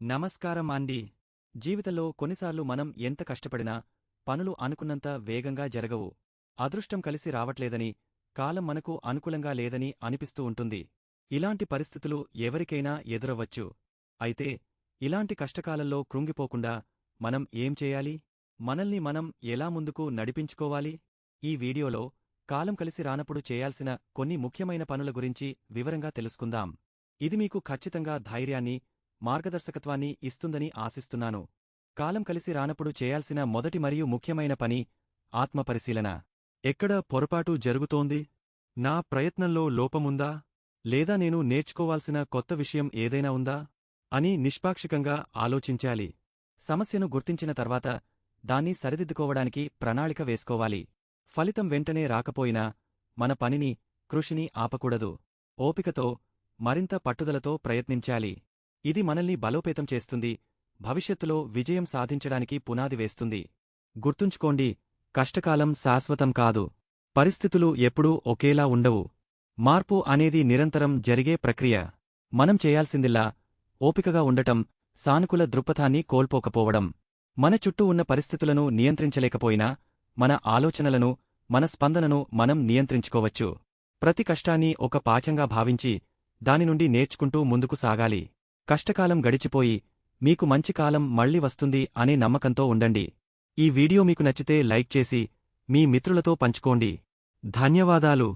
నమస్కారం ఆండీ జీవితంలో కొన్నిసార్లు మనం ఎంత కష్టపడినా పనులు అనుకున్నంత వేగంగా జరగవు. అదృష్టం కలిసి రావట్లేదని కాలం మనకు అనుకూలంగా లేదని అనిపిస్తూ ఉంటుంది. ఇలాంటి పరిస్థితులు ఎవరికైనా ఎదురవ్వచ్చు. అయితే ఇలాంటి కష్టకాలంలో కృంగిపోకుండా మనం ఏం చేయాలి? మనల్ని మనం ఎలా ముందుకు నడిపించుకోవాలి? ఈ వీడియోలో కాలం కలిసి రానప్పుడు చేయాల్సిన కొన్ని ముఖ్యమైన పనుల గురించి వివరంగా తెలుసుకుందాం. ఇది మీకు ఖచ్చితంగా ధైర్యాన్ని మార్గదర్శకత్వాన్ని ఇస్తుందని ఆశిస్తున్నాను. కాలం కలిసి రానప్పుడు చేయాల్సిన మొదటి మరియు ముఖ్యమైన పని ఆత్మపరిశీలన. ఎక్కడ పొరపాటు జరుగుతోంది? నా ప్రయత్నంలో లోపముందా? లేదా నేను నేర్చుకోవాల్సిన కొత్త విషయం ఏదైనా ఉందా? అని నిష్పాక్షికంగా ఆలోచించాలి. సమస్యను గుర్తించిన తర్వాత దాన్ని సరిదిద్దుకోవడానికి ప్రణాళిక వేసుకోవాలి. ఫలితం వెంటనే రాకపోయినా మన పనిని కృషిని ఆపకూడదు. ఓపికతో మరింత పట్టుదలతో ప్రయత్నించాలి. ఇది మనల్ని బలోపేతం చేస్తుంది భవిష్యత్తులో విజయం సాధించడానికి పునాది వేస్తుంది. గుర్తుంచుకోండి కష్టకాలం శాశ్వతం కాదు పరిస్థితులు ఎప్పుడూ ఒకేలా ఉండవు. మార్పు అనేది నిరంతరం జరిగే ప్రక్రియ. మనం చేయాల్సిందిల్లా ఓపికగా ఉండటం సానుకూల దృక్పథాన్ని కోల్పోకపోవడం. మన చుట్టూ ఉన్న పరిస్థితులను నియంత్రించలేకపోయినా మన ఆలోచనలను మన స్పందనను మనం నియంత్రించుకోవచ్చు. ప్రతి కష్టాన్ని ఒక పాఠంగా భావించి దాని నుండి నేర్చుకుంటూ ముందుకు సాగాలి. కష్టకాలం గడిచిపోయి మీకు మంచి కాలం మళ్ళీ వస్తుంది అనే నమ్మకంతో ఉండండి. ఈ వీడియో మీకు నచ్చితే లైక్ చేసి మీ మిత్రులతో పంచుకోండి. ధన్యవాదాలు.